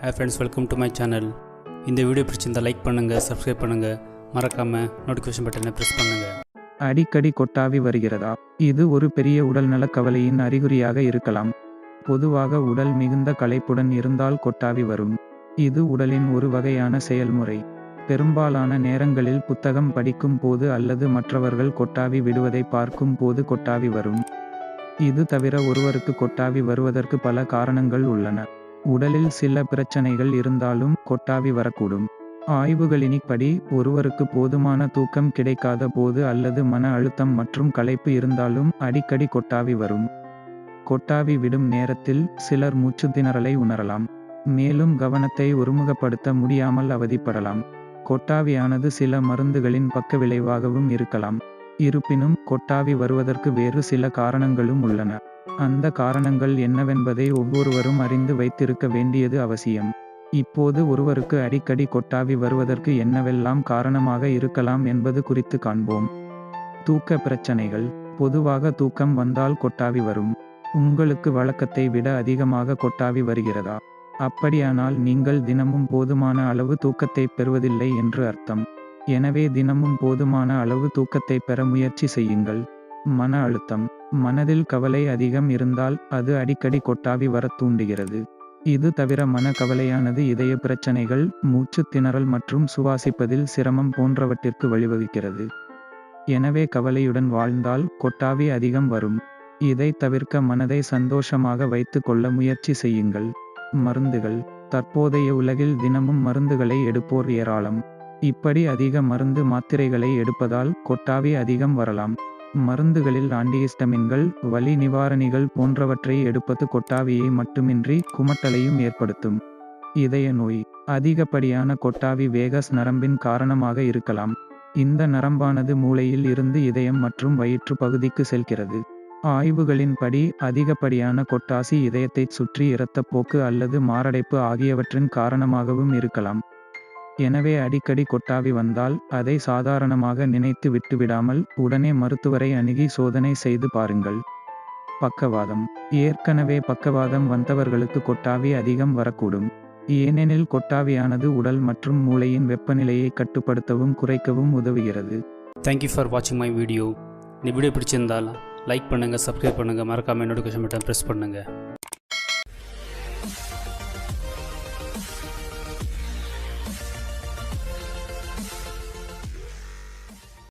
Hi friends welcome to my channel இந்த video பிடிச்சிருந்தால் like பண்ணுங்கள் சப்ஸ்கிரைப் பண்ணுங்கள் மறக்காமல் நோட்டிஃபிகேஷன் பட்டனை ப்ரெஸ் பண்ணுங்கள் அடிக்கடி கொட்டாவி வருகிறதா? இது ஒரு பெரிய உடல்நல கவலையின் அறிகுறியாக இருக்கலாம். பொதுவாக உடல் மிகுந்த களைப்புடன் இருந்தால் கொட்டாவி வரும். இது உடலின் ஒரு வகையான செயல்முறை. பெரும்பாலான நேரங்களில் புத்தகம் படிக்கும் போது அல்லது மற்றவர்கள் கொட்டாவி விடுவதை பார்க்கும் போது கொட்டாவி வரும். இது தவிர ஒருவருக்கு கொட்டாவி வருவதற்கு பல காரணங்கள் உள்ளன. உடலில் சில பிரச்சனைகள் இருந்தாலும் கொட்டாவி வரக்கூடும். ஆய்வுகளின்படி ஒருவருக்கு போதுமான தூக்கம் கிடைக்காத போது அல்லது மன அழுத்தம் மற்றும் களைப்பு இருந்தாலும் அடிக்கடி கொட்டாவி வரும். கொட்டாவி விடும் நேரத்தில் சிலர் மூச்சு திணறலை உணரலாம். மேலும் கவனத்தை ஒருமுகப்படுத்த முடியாமல் அவதிப்படலாம். கொட்டாவியானது சில மருந்துகளின் பக்க விளைவாகவும் இருக்கலாம். இருப்பினும் கொட்டாவி வருவதற்கு வேறு சில காரணங்களும் உள்ளன. அந்த காரணங்கள் என்னவென்பதை ஒவ்வொருவரும் அறிந்து வைத்திருக்க வேண்டியது அவசியம். இப்போது ஒருவருக்கு அடிக்கடி கொட்டாவி வருவதற்கு என்னவெல்லாம் காரணமாக இருக்கலாம் என்பது குறித்து காண்போம். தூக்க பிரச்சனைகள். பொதுவாக தூக்கம் வந்தால் கொட்டாவி வரும். உங்களுக்கு வழக்கத்தை விட அதிகமாக கொட்டாவி வருகிறதா? அப்படியானால் நீங்கள் தினமும் போதுமான அளவு தூக்கத்தை பெறுவதில்லை என்று அர்த்தம். எனவே தினமும் போதுமான அளவு தூக்கத்தை பெற முயற்சி செய்யுங்கள். மன அழுத்தம். மனதில் கவலை அதிகம் இருந்தால் அது அடிக்கடி கொட்டாவி வர தூண்டுகிறது. இது தவிர மன கவலையானது இதய பிரச்சனைகள் மூச்சு திணறல் மற்றும் சுவாசிப்பதில் சிரமம் போன்றவற்றிற்கு வழிவகுக்கிறது. எனவே கவலையுடன் வாழ்ந்தால் கொட்டாவி அதிகம் வரும். இதை தவிர்க்க மனதை சந்தோஷமாக வைத்து கொள்ள முயற்சி செய்யுங்கள். மருந்துகள். தற்போதைய உலகில் தினமும் மருந்துகளை எடுப்போர் ஏராளம். இப்படி அதிக மருந்து மாத்திரைகளை எடுப்பதால் கொட்டாவி அதிகம் வரலாம். மருந்துகளில் ஆன்டிஹிஸ்டமின்கள் வலி நிவாரணிகள் போன்றவற்றை எடுப்பது கொட்டாவியை மட்டுமின்றி குமட்டலையும் ஏற்படுத்தும். இதய நோய். அதிகப்படியான கொட்டாவி வேகஸ் நரம்பின் காரணமாக இருக்கலாம். இந்த நரம்பானது மூளையில் இருந்து இதயம் மற்றும் வயிற்று பகுதிக்கு செல்கிறது. ஆய்வுகளின்படி அதிகப்படியான கொட்டாசி இதயத்தைச் சுற்றி இரத்தப்போக்கு அல்லது மாரடைப்பு ஆகியவற்றின் காரணமாகவும் இருக்கலாம். எனவே அடிக்கடி கொட்டாவி வந்தால் அதை சாதாரணமாக நினைத்து விட்டுவிடாமல் உடனே மருத்துவரை அணுகி சோதனை செய்து பாருங்கள். பக்கவாதம். ஏற்கனவே பக்கவாதம் வந்தவர்களுக்கு கொட்டாவி அதிகம் வரக்கூடும். ஏனெனில் கொட்டாவியானது உடல் மற்றும் மூளையின் வெப்பநிலையை கட்டுப்படுத்தவும் குறைக்கவும் உதவுகிறது. தேங்க்யூ ஃபார் வாட்சிங் மை வீடியோ இந்த வீடியோ பிடிச்சிருந்தால் லைக் பண்ணுங்கள் சப்ஸ்கிரைப் பண்ணுங்கள் மறக்காமல் நோட்டிஃபிகேஷன் பட்டன் ப்ரெஸ் பண்ணுங்கள்